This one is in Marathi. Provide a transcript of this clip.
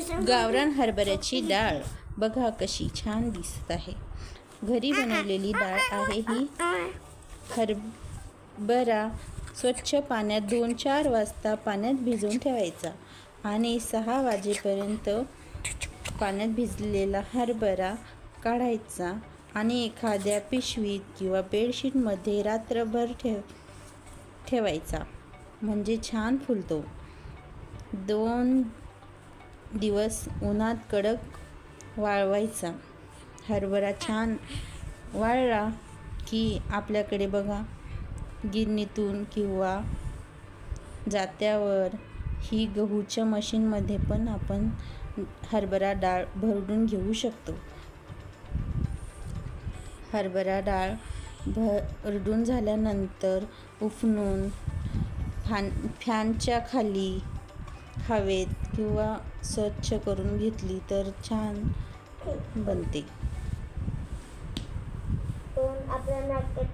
गावरान हरभऱ्याची डाळ. बघा कशी छान दिसत आहे. घरी बनवलेली डाळ आहे ही हरभरा स्वच्छ पाण्यात दोन चार वाजता पाण्यात भिजवून ठेवायचा आणि सहा वाजेपर्यंत पाण्यात भिजलेला हरभरा काढायचा आणि एखाद्या पिशवीत किंवा बेडशीटमध्ये रात्रभर ठेव ठेवायचा. म्हणजे छान फुलतो. दोन दिवस उन्हात कडक वाळवायचा. हरभरा छान वाळला की आपल्याकडे बघा गिरणीतून किंवा जात्यावर ही गहूच्या मशीनमध्ये पण आपण हरभरा डाळ भरडून घेऊ शकतो. हरभरा डाळ भरडून झाल्यानंतर उफणून फॅन फॅनच्या खाली हवेत किंवा स्वच्छ करून घेतली तर छान बनते. दोन आपल्या नाटकात